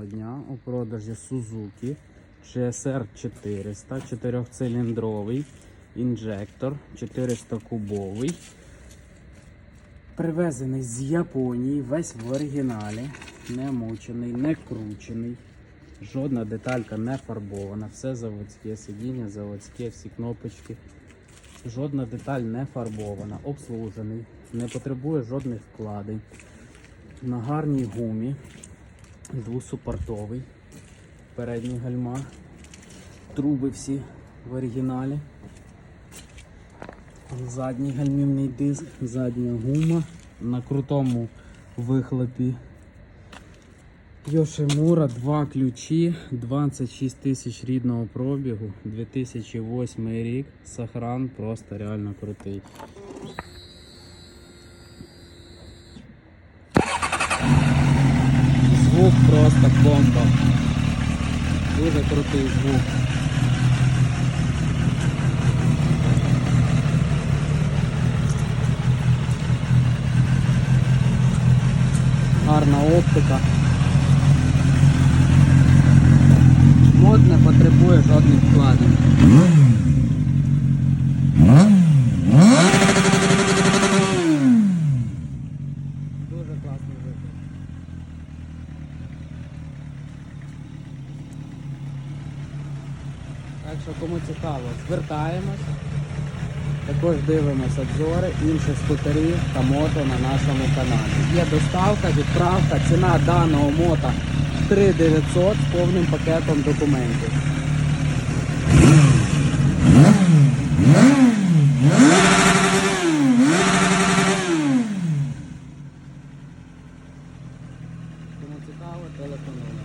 Доброго дня. У продажі Suzuki GSR 400, 4-циліндровий інжектор, 400 кубовий. Привезений з Японії, весь в оригіналі, не мучений, не кручений. Жодна деталька не фарбована, все заводське сидіння, заводське, всі кнопочки. Жодна деталь не фарбована, обслужений, не потребує жодних вкладень. На гарній гумі, двосупортовий, передні гальма, труби всі в оригіналі. Задній гальмівний диск, задня гума на крутому вихлопі. Йошимура, два ключі, 26 тисяч рідного пробігу, 2008 рік, сохран просто реально крутий. Звук просто бомба. Дуже крутий звук. Гарна оптика. Мод не потребує жодних вкладень. Так що кому цікаво, звертаємось. Також дивимося обзори інших скутерів та мото на нашому каналі. Є доставка, відправка, ціна даного мота 3900 з повним пакетом документів. Тому цікаво телефонуємо.